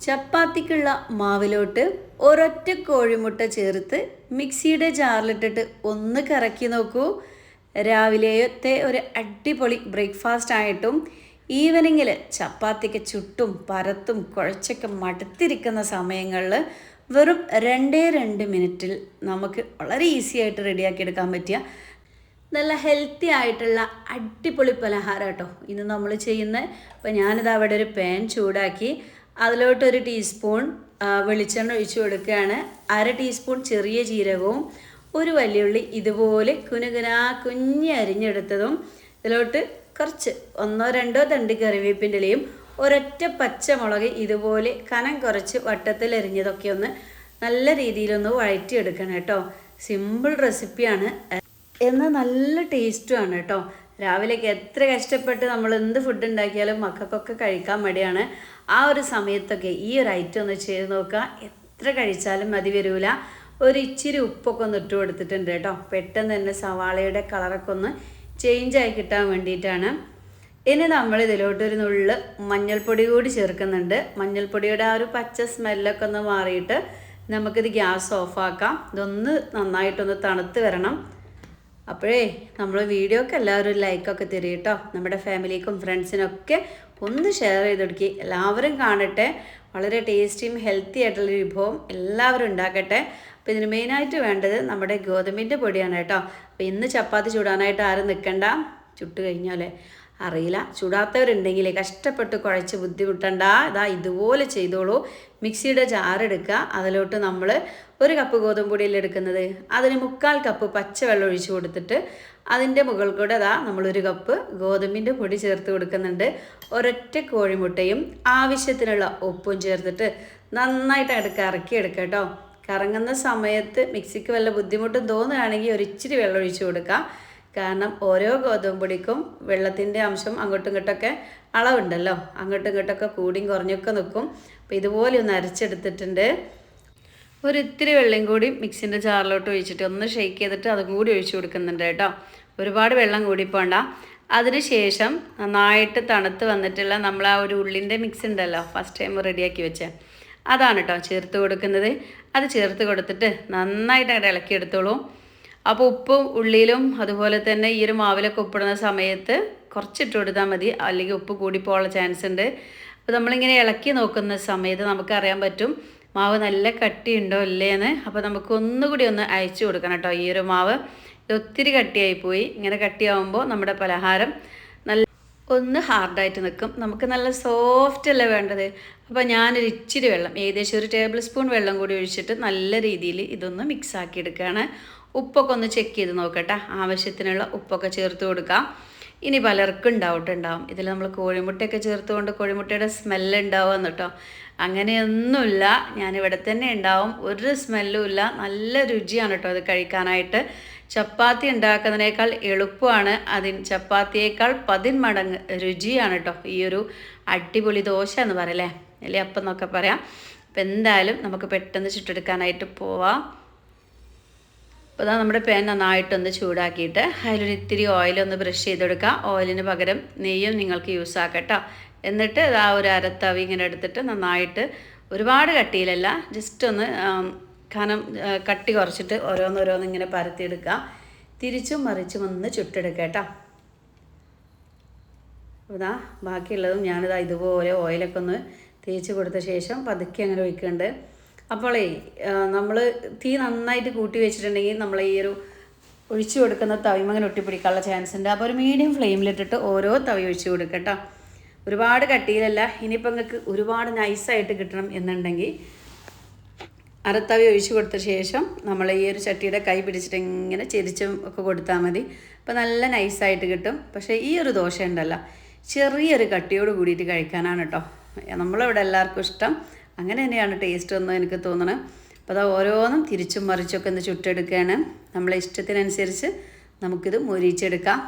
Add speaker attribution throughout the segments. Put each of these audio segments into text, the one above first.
Speaker 1: ചപ്പാത്തിക്കുള്ള മാവിലോട്ട് ഒരൊറ്റ കോഴിമുട്ട ചേർത്ത് മിക്സിയുടെ ജാറിലിട്ടിട്ട് ഒന്ന് കറക്കി നോക്കൂ. രാവിലെത്തെ ഒരു അടിപൊളി ബ്രേക്ക്ഫാസ്റ്റ് ആയിട്ടും ഈവനിങ്ങിൽ ചപ്പാത്തിക്ക് ചുട്ടും പരത്തും കുഴച്ചൊക്കെ മടുത്തിരിക്കുന്ന സമയങ്ങളിൽ വെറും രണ്ടേ രണ്ട് മിനിറ്റിൽ നമുക്ക് വളരെ ഈസി ആയിട്ട് റെഡിയാക്കി എടുക്കാൻ പറ്റിയ നല്ല ഹെൽത്തി ആയിട്ടുള്ള അടിപൊളി പലഹാരം കേട്ടോ ഇന്ന് നമ്മൾ ചെയ്യുന്ന അപ്പോൾ ഞാനിത് അവിടെ ഒരു പാൻ ചൂടാക്കി അതിലോട്ട് ഒരു ടീസ്പൂൺ വെളിച്ചെണ്ണ ഒഴിച്ചു കൊടുക്കുകയാണ്. അര ടീസ്പൂൺ ചെറിയ ജീരകവും ഒരു വലിയുള്ളി ഇതുപോലെ കുനുകുനാ കുഞ്ഞ് അരിഞ്ഞെടുത്തതും ഇതിലോട്ട് കുറച്ച് ഒന്നോ രണ്ടോ തണ്ട് കറിവേപ്പിന്റെ ഇലയും ഒരൊറ്റ പച്ചമുളക് ഇതുപോലെ കനം കുറച്ച് വട്ടത്തിൽ എരിഞ്ഞതൊക്കെ ഒന്ന് നല്ല രീതിയിലൊന്ന് വഴറ്റിയെടുക്കണം കേട്ടോ. സിമ്പിൾ റെസിപ്പിയാണ്. എന്നാൽ നല്ല ടേസ്റ്റുമാണ് കേട്ടോ. രാവിലേക്ക് എത്ര കഷ്ടപ്പെട്ട് നമ്മൾ എന്ത് ഫുഡ് ഉണ്ടാക്കിയാലും മക്കൾക്കൊക്കെ കഴിക്കാൻ മടിയാണ്. ആ ഒരു സമയത്തൊക്കെ ഈ ഒരു ഐറ്റം ഒന്ന് ചെയ്ത് നോക്കുക. എത്ര കഴിച്ചാലും മതി വരില്ല ഒരു ഇച്ചിരി ഉപ്പൊക്കെ ഒന്ന് ഇട്ട് കൊടുത്തിട്ടുണ്ട് കേട്ടോ. പെട്ടെന്ന് തന്നെ സവാളയുടെ കളറൊക്കെ ഒന്ന് ചേഞ്ച് ആയി കിട്ടാൻ വേണ്ടിയിട്ടാണ്. ഇനി നമ്മൾ ഇതിലോട്ടൊരു നുള്ള് മഞ്ഞൾപ്പൊടി കൂടി ചേർക്കുന്നുണ്ട്. മഞ്ഞൾപ്പൊടിയുടെ ആ ഒരു പച്ച സ്മെല്ലൊക്കെ ഒന്ന് മാറിയിട്ട് നമുക്കിത് ഗ്യാസ് ഓഫാക്കാം ഇതൊന്ന് നന്നായിട്ടൊന്ന് തണുത്ത് വരണം. അപ്പോഴേ നമ്മൾ വീഡിയോക്ക് എല്ലാവരും ലൈക്കൊക്കെ തരും കേട്ടോ. നമ്മുടെ ഫാമിലിക്കും ഫ്രണ്ട്സിനൊക്കെ ഒന്ന് ഷെയർ ചെയ്ത് കൊടുക്കി. എല്ലാവരും കാണട്ടെ. വളരെ ടേസ്റ്റിയും ഹെൽത്തി ആയിട്ടുള്ള വിഭവം എല്ലാവരും ഉണ്ടാക്കട്ടെ. അപ്പോൾ ഇതിന് മെയിനായിട്ട് വേണ്ടത് നമ്മുടെ ഗോതമ്പിന്റെ പൊടിയാണ് കേട്ടോ. അപ്പോൾ ഇന്ന് ചപ്പാത്തി ചൂടാനായിട്ട് ആരും നിൽക്കണ്ട ചുട്ട് കഴിഞ്ഞാലേ. അറിയില്ല. ചുടാത്തവരുണ്ടെങ്കിൽ കഷ്ടപ്പെട്ട് കുഴച്ച് ബുദ്ധിമുട്ടണ്ട. ഇതാ ഇതുപോലെ ചെയ്തോളൂ. മിക്സിയുടെ ജാറെടുക്കുക അതിലോട്ട് നമ്മൾ ഒരു കപ്പ് ഗോതമ്പ് പൊടിയിൽ എടുക്കുന്നത്? അതിന് മുക്കാൽ കപ്പ് പച്ചവെള്ളം ഒഴിച്ചു കൊടുത്തിട്ട് അതിന്റെ മുകൾ കൂടെ അതാ നമ്മളൊരു കപ്പ് ഗോതമ്പിന്റെ പൊടി ചേർത്ത് കൊടുക്കുന്നുണ്ട്. ഒരൊറ്റ കോഴിമുട്ടയും ആവശ്യത്തിനുള്ള ഉപ്പും ചേർത്തിട്ട് നന്നായിട്ട് അങ്ങോട്ട് ഇറക്കി എടുക്കുക കേട്ടോ. കറങ്ങുന്ന സമയത്ത് മിക്സിക്ക് വല്ല ബുദ്ധിമുട്ടും തോന്നുകയാണെങ്കിൽ ഒരിച്ചിരി വെള്ളം ഒഴിച്ചു കൊടുക്കുക കാരണം ഓരോ ഗോതമ്പ് പൊടിക്കും വെള്ളത്തിന്റെ അംശം അങ്ങോട്ടും ഇങ്ങോട്ടൊക്കെ അളവുണ്ടല്ലോ. അങ്ങോട്ടും ഇങ്ങോട്ടൊക്കെ കൂടിയും കുറഞ്ഞൊക്കെ നിൽക്കും അപ്പോൾ ഇതുപോലെ ഒന്ന് അരച്ചെടുത്തിട്ടുണ്ട്. ഒരു ഇത്തിരി വെള്ളം കൂടി മിക്സിന്റെ ജാറിലോട്ട് ഒഴിച്ചിട്ട് ഒന്ന് ഷെയ്ക്ക് ചെയ്തിട്ട് അതും കൂടി ഒഴിച്ചു കൊടുക്കുന്നുണ്ട് കേട്ടോ. ഒരുപാട് വെള്ളം കൂടി പോണ്ട. അതിനുശേഷം നന്നായിട്ട് തണുത്ത് വന്നിട്ടുള്ള നമ്മൾ ആ ഒരു ഉള്ളിന്റെ മിക്സ് ഉണ്ടല്ലോ ഫസ്റ്റ് ടൈം റെഡിയാക്കി വെച്ചേ. അതാണ് കേട്ടോ ചേർത്ത് കൊടുക്കുന്നത്. അത് ചേർത്ത് കൊടുത്തിട്ട് നന്നായിട്ട് അങ്ങോട്ട് ഇളക്കിയെടുത്തോളൂ. അപ്പോൾ ഉപ്പും ഉള്ളിയിലും അതുപോലെ തന്നെ ഈ ഒരു മാവിലൊക്കെ ഉപ്പിടുന്ന സമയത്ത് കുറച്ചിട്ട് കൊടുത്താൽ മതി. അല്ലെങ്കിൽ ഉപ്പ് കൂടിപ്പോകാനുള്ള ചാൻസ് ഉണ്ട്. അപ്പോൾ നമ്മളിങ്ങനെ ഇളക്കി നോക്കുന്ന സമയത്ത് നമുക്കറിയാൻ പറ്റും മാവ് നല്ല കട്ടിയുണ്ടോ ഇല്ലേ എന്ന് അപ്പോൾ നമുക്ക് ഒന്നുകൂടി ഒന്ന് അയച്ചു കൊടുക്കണം കേട്ടോ ഈ ഒരു മാവ്. ഇത് ഒത്തിരി കട്ടിയായി പോയി. ഇങ്ങനെ കട്ടിയാവുമ്പോൾ നമ്മുടെ പലഹാരം ഒന്ന് ഹാർഡായിട്ട് നിൽക്കും നമുക്ക് നല്ല സോഫ്റ്റ് അല്ലേ വേണ്ടത്? അപ്പോൾ ഞാനൊരു ഇച്ചിരി വെള്ളം ഏകദേശം ഒരു ടേബിൾ സ്പൂൺ വെള്ളം കൂടി ഒഴിച്ചിട്ട് നല്ല രീതിയിൽ ഇതൊന്ന് മിക്സ് ആക്കി എടുക്കുകയാണ്. ഉപ്പൊക്കെ ഒന്ന് ചെക്ക് ചെയ്ത് നോക്കട്ടെ. ആവശ്യത്തിനുള്ള ഉപ്പൊക്കെ ചേർത്ത് കൊടുക്കാം. ഇനി പലർക്കും ഉണ്ടാവട്ടുണ്ടാവും ഇതിൽ നമ്മൾ കോഴിമുട്ടയൊക്കെ ചേർത്തുകൊണ്ട് കോഴിമുട്ടയുടെ സ്മെല്ല് ഉണ്ടാവുമെന്ന് കേട്ടോ. അങ്ങനെയൊന്നുമില്ല. ഞാനിവിടെ തന്നെ ഉണ്ടാവും. ഒരു സ്മെല്ലും ഇല്ല. നല്ല രുചിയാണ് കേട്ടോ അത് കഴിക്കാനായിട്ട്. ചപ്പാത്തി ഉണ്ടാക്കുന്നതിനേക്കാൾ എളുപ്പമാണ്. അതിന് ചപ്പാത്തിയേക്കാൾ പതിന്മടങ്ങ് രുചിയാണ് കേട്ടോ ഈ ഒരു അടിപൊളി ദോശ എന്ന് പറയല്ലേ? അല്ലേ? അപ്പം എന്നൊക്കെ പറയാം. അപ്പം എന്തായാലും നമുക്ക് പെട്ടെന്ന് ചുട്ടെടുക്കാനായിട്ട് പോവാം. അപ്പോൾ അതാ നമ്മുടെ പാൻ നന്നായിട്ടൊന്ന് ചൂടാക്കിയിട്ട് അതിലൊരു ഇത്തിരി ഓയിലൊന്ന് ബ്രഷ് ചെയ്തെടുക്കുക ഓയിലിന് പകരം നെയ്യും നിങ്ങൾക്ക് യൂസ് ആക്കട്ടോ എന്നിട്ട് ആ ഒരു അരത്തവി ഇങ്ങനെ എടുത്തിട്ട് നന്നായിട്ട് ഒരുപാട് കട്ടിയിലല്ല ജസ്റ്റ് ഒന്ന് കനം കട്ടി കുറച്ചിട്ട് ഓരോന്നോരോന്ന് ഇങ്ങനെ പരത്തിയെടുക്കുക. തിരിച്ചും മറിച്ചും ഒന്ന് ചുട്ടെടുക്കുക കേട്ടോ. ഇതാ ബാക്കിയുള്ളതും ഞാനിതാ ഇതുപോലെ ഓയിലൊക്കെ ഒന്ന് തേച്ച് കൊടുത്ത ശേഷം പതുക്കെ അങ്ങനെ ഒഴിക്കുന്നുണ്ട്. അപ്പോളേ നമ്മൾ തീ നന്നായിട്ട് കൂട്ടി വെച്ചിട്ടുണ്ടെങ്കിൽ നമ്മൾ ഈ ഒരു ഒഴിച്ചു കൊടുക്കുന്ന തവിമ അങ്ങനെ ഒട്ടിപ്പിടിക്കാനുള്ള ചാൻസ് ഉണ്ട്. അപ്പോൾ ഒരു മീഡിയം ഫ്ലെയിമിലിട്ടിട്ട് ഓരോ തവി ഒഴിച്ച് കൊടുക്കട്ടോ ഒരുപാട് കട്ടിയിലല്ല ഇനിയിപ്പോൾ നിങ്ങൾക്ക് ഒരുപാട് നൈസായിട്ട് കിട്ടണം എന്നുണ്ടെങ്കിൽ അരത്തവി ഒഴിച്ചു കൊടുത്ത ശേഷം നമ്മൾ ഈ ഒരു ചട്ടിയുടെ കൈ പിടിച്ചിട്ട് ഇങ്ങനെ ചെരിച്ചും ഒക്കെ കൊടുത്താൽ മതി. അപ്പോൾ നല്ല നൈസായിട്ട് കിട്ടും. പക്ഷേ ഈ ഒരു ദോശ ഉണ്ടല്ലോ ചെറിയൊരു കട്ടിയോട് കൂടിയിട്ട് കഴിക്കാനാണ് കേട്ടോ നമ്മളിവിടെ എല്ലാവർക്കും ഇഷ്ടം. അങ്ങനെ തന്നെയാണ് ടേസ്റ്റ് എന്ന് എനിക്ക് തോന്നണം. അപ്പോൾ അത് ഓരോന്നും തിരിച്ചും മറിച്ചൊക്കെ ഒന്ന് ചുട്ടെടുക്കുകയാണ് നമ്മളെ ഇഷ്ടത്തിനനുസരിച്ച് നമുക്കിത് മൊരിച്ചെടുക്കാം.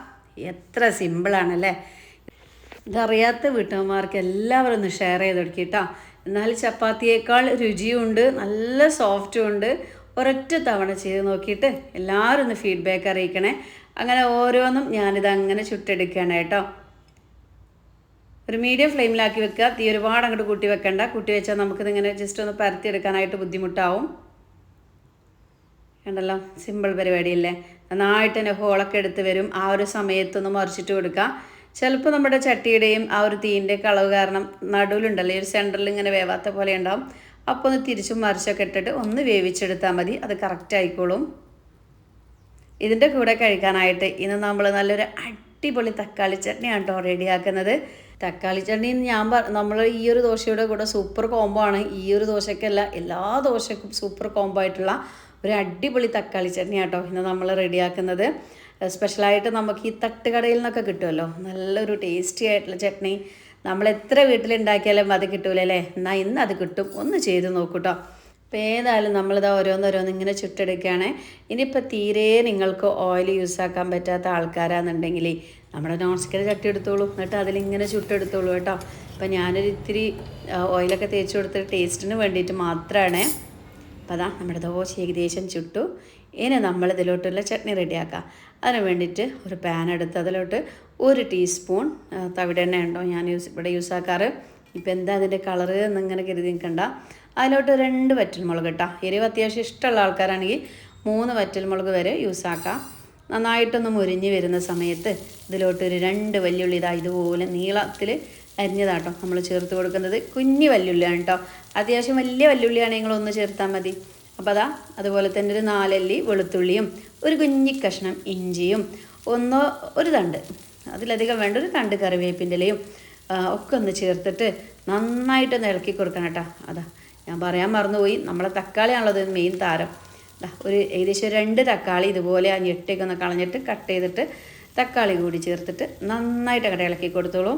Speaker 1: എത്ര സിമ്പിളാണല്ലേ ഇതറിയാത്ത വീട്ടമ്മമാർക്ക് എല്ലാവരും ഒന്ന് ഷെയർ ചെയ്ത് കൊടുക്കുക കേട്ടോ എന്നാൽ ചപ്പാത്തിയേക്കാൾ രുചിയുണ്ട് നല്ല സോഫ്റ്റും ഉണ്ട്. ഒരൊറ്റ തവണ ചെയ്ത് നോക്കിയിട്ട് എല്ലാവരും ഒന്ന് ഫീഡ്ബാക്ക് അറിയിക്കണേ. അങ്ങനെ ഓരോന്നും ഞാനിത് അങ്ങനെ ചുട്ടെടുക്കുകയാണ് കേട്ടോ. ഒരു മീഡിയം ഫ്ലെയിമിലാക്കി വെക്കുക. തീ ഒരുപാട് അങ്ങോട്ട് കൂട്ടി വെക്കണ്ട. കൂട്ടി വെച്ചാൽ നമുക്കിതിങ്ങനെ ജസ്റ്റ് ഒന്ന് പരത്തിയെടുക്കാനായിട്ട് ബുദ്ധിമുട്ടാവും. കണ്ടല്ലോ? സിമ്പിൾ പരിപാടിയല്ലേ? നന്നായിട്ട് തന്നെ ഹോളൊക്കെ എടുത്ത് വരും. ആ ഒരു സമയത്തൊന്ന് മറിച്ചിട്ട് കൊടുക്കുക. ചിലപ്പോൾ നമ്മുടെ ചട്ടിയുടെയും ആ ഒരു തീന്റെ കളവ് കാരണം നടുവിലുണ്ടല്ലോ ഒരു സെന്ററിൽ ഇങ്ങനെ വേവാത്ത പോലെ ഉണ്ടാവും. അപ്പോൾ ഒന്ന് തിരിച്ചും മറിച്ചൊക്കെ ഇട്ടിട്ട് ഒന്ന് വേവിച്ചെടുത്താൽ മതി അത് കറക്റ്റ് ആയിക്കോളും. ഇതിന്റെ കൂടെ കഴിക്കാനായിട്ട് ഇന്ന് നമ്മൾ നല്ലൊരു അടിപൊളി തക്കാളി ചട്നിയാണ് കേട്ടോ റെഡിയാക്കുന്നത് തക്കാളി ചട്നി ഞാൻ നമ്മൾ ഈ ഒരു ദോശയുടെ കൂടെ സൂപ്പർ കോംബോ ആണ്. ഈ ഒരു ദോശക്കല്ല എല്ലാ ദോശക്കും സൂപ്പർ കോംബോ ആയിട്ടുള്ള ഒരു അടിപൊളി തക്കാളി ചട്നി കേട്ടോ ഇന്ന് നമ്മൾ റെഡിയാക്കുന്നത് സ്പെഷ്യലായിട്ട് നമുക്ക് ഈ തട്ടുകടയിൽ നിന്നൊക്കെ കിട്ടുമല്ലോ. നല്ലൊരു ടേസ്റ്റി ആയിട്ടുള്ള ചട്നി. നമ്മൾ എത്ര വീട്ടിലുണ്ടാക്കിയാലും അത് കിട്ടൂലല്ലേ? എന്നാൽ ഇന്ന് അത് കിട്ടും. ഒന്ന് ചെയ്ത് നോക്കൂട്ടോ. അപ്പോൾ ഏതായാലും നമ്മളിത് ഓരോന്നോരോന്ന് ഇങ്ങനെ ചുട്ടെടുക്കുകയാണ്. ഇനിയിപ്പോൾ തീരെ നിങ്ങൾക്ക് ഓയിൽ യൂസ് ആക്കാൻ പറ്റാത്ത ആൾക്കാരാണെന്നുണ്ടെങ്കിൽ നമ്മുടെ നോൺ സ്റ്റിക്കിന്റെ ചട്ടി എടുത്തോളൂ. എന്നിട്ട് അതിലിങ്ങനെ ചുട്ടെടുത്തോളൂ കേട്ടോ. അപ്പോൾ ഞാനൊരു ഇത്തിരി ഓയിലൊക്കെ തേച്ച് കൊടുത്ത് ടേസ്റ്റിന് വേണ്ടിയിട്ട് മാത്രമാണ് അപ്പോൾ അതാ നമ്മുടെ ദോശ ഏകദേശം ചുട്ടു. ഇനി നമ്മളിതിലോട്ടുള്ള ചട്നി റെഡിയാക്കാം അതിന് വേണ്ടിയിട്ട് ഒരു പാൻ എടുത്ത് അതിലോട്ട് ഒരു ടീസ്പൂൺ തവിട തവിടെണ്ണ ഉണ്ടോ ഞാൻ യൂസ് ഇവിടെ യൂസ് ആക്കാറ്. ഇപ്പം എന്താ അതിന്റെ കളറ് എന്നിങ്ങനെ കരുതി നിൽക്കണ്ട അതിലോട്ട് രണ്ട് വറ്റൽമുളക് കേട്ടോ എരിവ് അത്യാവശ്യം ഇഷ്ടമുള്ള ആൾക്കാരാണെങ്കിൽ മൂന്ന് വറ്റൽമുളക് വരെ യൂസ് ആക്കാം. നന്നായിട്ടൊന്ന് മുരിഞ്ഞ് വരുന്ന സമയത്ത് ഇതിലോട്ട് ഒരു രണ്ട് വല്യുള്ളി ഇതാ ഇതുപോലെ നീളത്തിൽ അരിഞ്ഞതാട്ടോ നമ്മൾ ചേർത്ത് കൊടുക്കുന്നത് കുഞ്ഞു വല്യുള്ളിയാണ് കേട്ടോ അത്യാവശ്യം വലിയ വല്യുള്ളിയാണെങ്കിൽ ഒന്ന് ചേർത്താൽ മതി. അപ്പോൾ അതാ അതുപോലെ തന്നെ ഒരു നാലല്ലി വെളുത്തുള്ളിയും ഒരു കുഞ്ഞി കഷ്ണം ഇഞ്ചിയും ഒന്നോ ഒരു തണ്ട് അതിലധികം വേണ്ട ഒരു തണ്ട് കറിവേപ്പിന്റെ ഇലയും ഒക്കെ ഒന്ന് ചേർത്തിട്ട് നന്നായിട്ടൊന്ന് ഇളക്കി കൊടുക്കണം കേട്ടോ. അതാ ഞാൻ പറയാൻ മറന്നുപോയി. നമ്മളെ തക്കാളിയാണുള്ളത് മെയിൻ താരം. ഒരു ഏകദേശം രണ്ട് തക്കാളി ഇതുപോലെ ആ ഞെട്ടിയൊക്കെ കളഞ്ഞിട്ട് കട്ട് ചെയ്തിട്ട് തക്കാളി കൂടി ചേർത്തിട്ട് നന്നായിട്ട് അങ്ങോട്ട് ഇളക്കി കൊടുത്തോളൂ.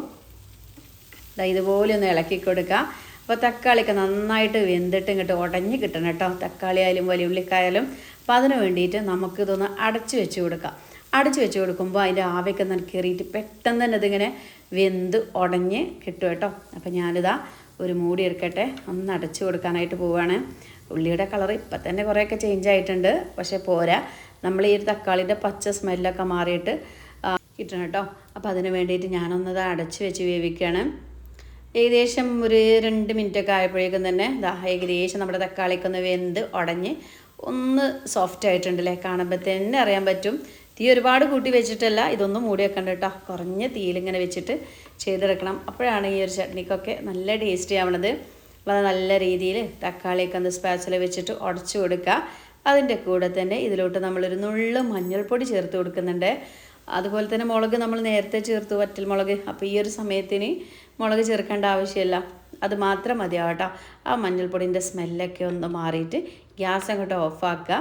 Speaker 1: ഇതുപോലെ ഒന്ന് ഇളക്കി കൊടുക്കുക അപ്പോൾ തക്കാളിയൊക്കെ നന്നായിട്ട് വെന്തിട്ട് ഇങ്ങോട്ട് ഉടഞ്ഞ് കിട്ടണം കേട്ടോ. തക്കാളി ആയാലും വലിയ ഉള്ളിക്കായാലും. അപ്പോൾ അതിന് വേണ്ടിയിട്ട് നമുക്കിതൊന്ന് അടച്ചു വെച്ച് കൊടുക്കാം. അടച്ച് വെച്ച് കൊടുക്കുമ്പോൾ അതിന്റെ ആവിയൊക്കെ നല്ല കയറിയിട്ട് പെട്ടെന്ന് തന്നെ ഇതിങ്ങനെ വെന്ത് ഉടഞ്ഞ് കിട്ടും കേട്ടോ. അപ്പോൾ ഞാനിതാ ഒരു മൂടി എടുക്കട്ടെ. ഒന്ന് അടച്ചു കൊടുക്കാനായിട്ട് പോവുകയാണ് ഉള്ളിയുടെ കളർ ഇപ്പം തന്നെ കുറേയൊക്കെ ചേഞ്ച് ആയിട്ടുണ്ട്. പക്ഷേ പോരാ. നമ്മൾ ഈ ഒരു തക്കാളിന്റെ പച്ച സ്മെല്ലൊക്കെ മാറിയിട്ട് കിട്ടണം കേട്ടോ. അപ്പോൾ അതിന് വേണ്ടിയിട്ട് ഞാനൊന്നത് അടച്ച് വെച്ച് വേവിക്കുകയാണ് ഏകദേശം ഒരു രണ്ട് മിനിറ്റൊക്കെ ആയപ്പോഴേക്കും തന്നെ ദാ ഏകദേശം നമ്മുടെ തക്കാളിക്ക് ഒന്ന് വെന്ത് ഉടഞ്ഞ് ഒന്ന് സോഫ്റ്റ് ആയിട്ടുണ്ടല്ലേ? കാണുമ്പോൾ തന്നെ അറിയാൻ പറ്റും. തീ ഒരുപാട് കൂട്ടി വെച്ചിട്ടല്ല ഇതൊന്നും മൂടി വെക്കണ്ട കേട്ടോ. കുറഞ്ഞ തീയിലിങ്ങനെ വെച്ചിട്ട് ചെയ്തെടുക്കണം. അപ്പോഴാണ് ഈ ഒരു ചട്നിക്കൊക്കെ നല്ല ടേസ്റ്റി ആവണത്. വളരെ നല്ല രീതിയിൽ തക്കാളിയൊക്കെ ഒന്ന് സ്പാച്ചിൽ വെച്ചിട്ട് ഉടച്ചു കൊടുക്കുക. അതിന്റെ കൂടെ തന്നെ ഇതിലോട്ട് നമ്മളൊരു നുള്ളു മഞ്ഞൾപ്പൊടി ചേർത്ത് കൊടുക്കുന്നുണ്ട്. അതുപോലെ തന്നെ മുളക് നമ്മൾ നേരത്തെ ചേർത്തു വറ്റൽ മുളക് അപ്പോൾ ഈ ഒരു സമയത്തിന് മുളക് ചേർക്കേണ്ട ആവശ്യമില്ല. അത് മാത്രം മതിയാവട്ടോ. ആ മഞ്ഞൾപ്പൊടിന്റെ സ്മെല്ലൊക്കെ ഒന്ന് മാറിയിട്ട് ഗ്യാസ് അങ്ങോട്ട് ഓഫാക്കുക.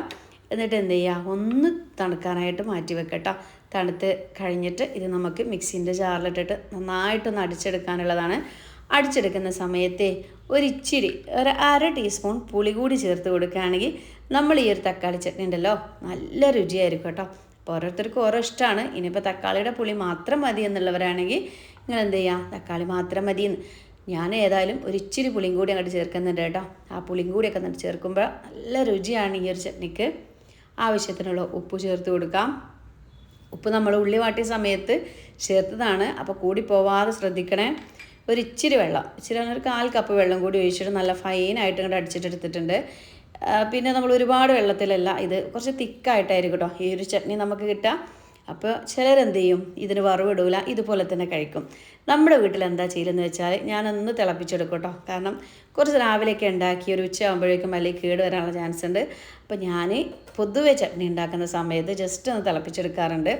Speaker 1: എന്നിട്ട് എന്ത് ചെയ്യുക? ഒന്ന് തണുക്കാനായിട്ട് മാറ്റി വെക്കട്ടോ. തണുത്ത് കഴിഞ്ഞിട്ട് ഇത് നമുക്ക് മിക്സിന്റെ ജാറിലിട്ടിട്ട് നന്നായിട്ടൊന്ന് അടിച്ചെടുക്കാനുള്ളതാണ്. അടിച്ചെടുക്കുന്ന സമയത്തെ ഒരിച്ചിരി ഒരു അര ടീസ്പൂൺ പുളി കൂടി ചേർത്ത് കൊടുക്കുകയാണെങ്കിൽ നമ്മൾ ഈ ഒരു തക്കാളി ചട്നി ഉണ്ടല്ലോ നല്ല രുചിയായിരിക്കും കേട്ടോ. അപ്പോൾ ഓരോരുത്തർക്കും ഓരോ ഇഷ്ടമാണ്. ഇനിയിപ്പോൾ തക്കാളിയുടെ പുളി മാത്രം മതി എന്നുള്ളവരാണെങ്കിൽ നിങ്ങൾ എന്ത് ചെയ്യുക തക്കാളി മാത്രം മതി ഞാൻ ഏതായാലും ഒരു ഇച്ചിരി പുളിയും കൂടി അങ്ങോട്ട് ചേർക്കുന്നുണ്ട് കേട്ടോ. ആ പുളിയും കൂടിയൊക്കെ അങ്ങോട്ട് ചേർക്കുമ്പോൾ നല്ല രുചിയാണ് ഈ ഒരു ചട്നിക്ക്. ആവശ്യത്തിനുള്ള ഉപ്പ് ചേർത്ത് കൊടുക്കാം. ഉപ്പ് നമ്മൾ ഉള്ളി വാട്ടിയ സമയത്ത് ചേർത്തതാണ്. അപ്പോൾ കൂടി പോവാതെ ശ്രദ്ധിക്കണേ. ഒരു ഇച്ചിരി വെള്ളം ഇച്ചിരി ഒരു കാൽ കപ്പ് വെള്ളം കൂടി ഒഴിച്ചിട്ട് നല്ല ഫൈനായിട്ട് ഇങ്ങോട്ട് അടിച്ചിട്ടെടുത്തിട്ടുണ്ട്. പിന്നെ നമ്മൾ ഒരുപാട് വെള്ളത്തിലല്ല ഇത് കുറച്ച് തിക്കായിട്ടായിരിക്കും കേട്ടോ. ഈ ഒരു ചട്നി നമുക്ക് കിട്ടുക അപ്പോൾ ചിലരെന്ത് ചെയ്യും ഇതിന് വറവിടൂല ഇതുപോലെ തന്നെ കഴിക്കും. നമ്മുടെ വീട്ടിൽ എന്താ ചെയ്യലെന്ന് വെച്ചാൽ ഞാനൊന്ന് തിളപ്പിച്ചെടുക്കും കേട്ടോ കാരണം കുറച്ച് രാവിലെയൊക്കെ ഉണ്ടാക്കി ഒരു ഉച്ച ആകുമ്പോഴേക്കും അല്ലെങ്കിൽ കേട് വരാനുള്ള ചാൻസ് ഉണ്ട്. അപ്പോൾ ഞാൻ പൊതുവെ ചട്നി ഉണ്ടാക്കുന്ന സമയത്ത് ജസ്റ്റ് ഒന്ന് തിളപ്പിച്ചെടുക്കാറുണ്ട്.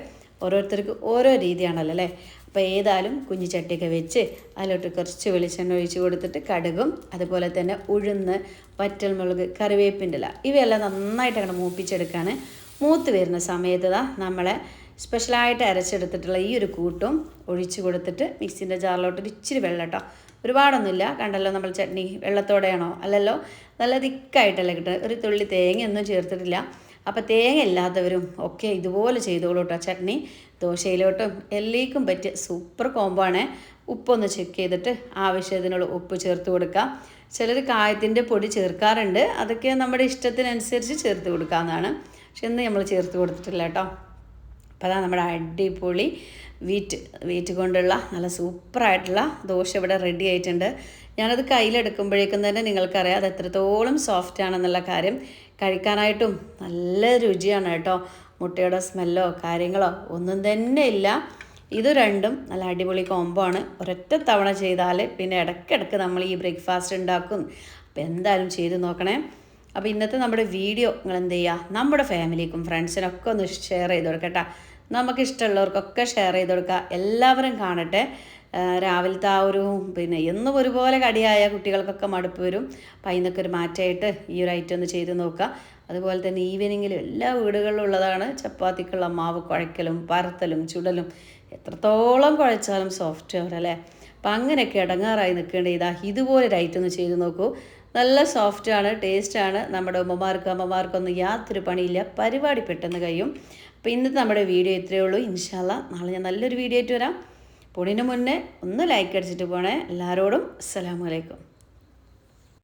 Speaker 1: ഓരോരുത്തർക്ക് ഓരോ രീതിയാണല്ലോ അല്ലേ? അപ്പോൾ ഏതായാലും കുഞ്ഞു ചട്ടിയൊക്കെ വെച്ച് അതിലോട്ട് കുറച്ച് വെളിച്ചെണ്ണ ഒഴിച്ച് കൊടുത്തിട്ട് കടുകും അതുപോലെ തന്നെ ഉഴുന്ന് വറ്റൽമുളക് കറിവേപ്പിന്റെ ഇല ഇവയെല്ലാം നന്നായിട്ട് അങ്ങനെ മൂപ്പിച്ചെടുക്കുകയാണ് മൂത്ത് വരുന്ന സമയത്ത് നമ്മളെ സ്പെഷ്യലായിട്ട് അരച്ചെടുത്തിട്ടുള്ള ഈ ഒരു കൂട്ടും ഒഴിച്ച് കൊടുത്തിട്ട് മിക്സിന്റെ ജാറിലോട്ട് ഇച്ചിരി വെള്ളം കേട്ടോ. ഒരുപാടൊന്നുമില്ല. കണ്ടല്ലോ നമ്മൾ ചട്നി വെള്ളത്തോടെയാണോ? അല്ലല്ലോ. നല്ല തിക്കായിട്ടല്ലേ കിട്ടുക. ഒരു തുള്ളി തേങ്ങയൊന്നും ചേർത്തിട്ടില്ല. അപ്പോൾ തേങ്ങ ഇല്ലാത്തവരും ഒക്കെ ഇതുപോലെ ചെയ്തോളൂ കേട്ടോ ചട്നി. ദോശയിലോട്ടും എല്ലേക്കും പറ്റിയ സൂപ്പർ കോംബോ ആണ്. ഉപ്പൊന്ന് ചെക്ക് ചെയ്തിട്ട് ആവശ്യത്തിനുള്ള ഉപ്പ് ചേർത്ത് കൊടുക്കുക ചിലർ കായത്തിന്റെ പൊടി ചേർക്കാറുണ്ട്. അതൊക്കെ നമ്മുടെ ഇഷ്ടത്തിനനുസരിച്ച് ചേർത്ത് കൊടുക്കാവുന്നതാണ്. പക്ഷെ ഇന്ന് നമ്മൾ ചേർത്ത് കൊടുത്തിട്ടില്ല കേട്ടോ. അപ്പോൾ അതാ നമ്മുടെ അടിപൊളി വീറ്റ് വീറ്റ് കൊണ്ടുള്ള നല്ല സൂപ്പറായിട്ടുള്ള ദോശ ഇവിടെ റെഡി ആയിട്ടുണ്ട്. ഞാനത് കയ്യിലെടുക്കുമ്പോഴേക്കും തന്നെ നിങ്ങൾക്കറിയാം അത് എത്രത്തോളം സോഫ്റ്റ് ആണെന്നുള്ള കാര്യം. കഴിക്കാനായിട്ടും നല്ല രുചിയാണ് കേട്ടോ. മുട്ടയുടെ സ്മെല്ലോ കാര്യങ്ങളോ ഒന്നും തന്നെ ഇല്ല. ഇത് രണ്ടും നല്ല അടിപൊളി കോംബോ ആണ്. ഒരൊറ്റ തവണ ചെയ്താൽ പിന്നെ ഇടയ്ക്കിടയ്ക്ക് നമ്മൾ ഈ ബ്രേക്ക്ഫാസ്റ്റ് ഉണ്ടാക്കും. അപ്പോൾ എന്തായാലും ചെയ്ത് നോക്കണേ. അപ്പോൾ ഇന്നത്തെ നമ്മുടെ വീഡിയോ നിങ്ങൾ എന്ത് ചെയ്യുക നമ്മുടെ ഫാമിലിക്കും ഫ്രണ്ട്സിനൊക്കെ ഒന്ന് ഷെയർ ചെയ്ത് കൊടുക്കട്ടെ നമുക്ക് ഇഷ്ടമുള്ളവർക്കൊക്കെ ഷെയർ ചെയ്ത് കൊടുക്കുക എല്ലാവരും കാണട്ടെ. രാവിലത്തെ ആ ഒരു പിന്നെ എന്നും ഒരുപോലെ കടിയായ കുട്ടികൾക്കൊക്കെ മടുപ്പ് വരും. അപ്പം അതിനൊക്കെ ഒരു മാറ്റമായിട്ട് ഈ ഒരു ഐറ്റം ഒന്ന് ചെയ്ത് നോക്കുക അതുപോലെ തന്നെ ഈവനിങ്ങിലും എല്ലാ വീടുകളിലും ഉള്ളതാണ്. ചപ്പാത്തിക്കുള്ള മാവ് കുഴയ്ക്കലും പരത്തലും ചുടലും. എത്രത്തോളം കുഴച്ചാലും സോഫ്റ്റ് അല്ലേ? അപ്പം അങ്ങനെയൊക്കെ ഇടങ്ങാറായി നിൽക്കേണ്ട ഇതാ. ഇതുപോലെ ഒരു ഐറ്റം ഒന്ന് ചെയ്ത് നോക്കൂ. നല്ല സോഫ്റ്റ് ആണ് ടേസ്റ്റാണ് നമ്മുടെ ഉമ്മമാർക്ക് അമ്മമാർക്കൊന്നും യാതൊരു പണിയില്ല. പരിപാടി പെട്ടെന്ന് കഴിയും. അപ്പോൾ ഇന്നത്തെ നമ്മുടെ വീഡിയോ ഇത്രയേ ഉള്ളൂ. ഇൻഷാല്ല നാളെ ഞാൻ നല്ലൊരു വീഡിയോ ആയിട്ട് വരാം. പൊടിന് മുന്നേ ഒന്ന് ലൈക്ക് അടിച്ചിട്ട് പോണേ. എല്ലാവരോടും അസ്സാം അലൈക്കും.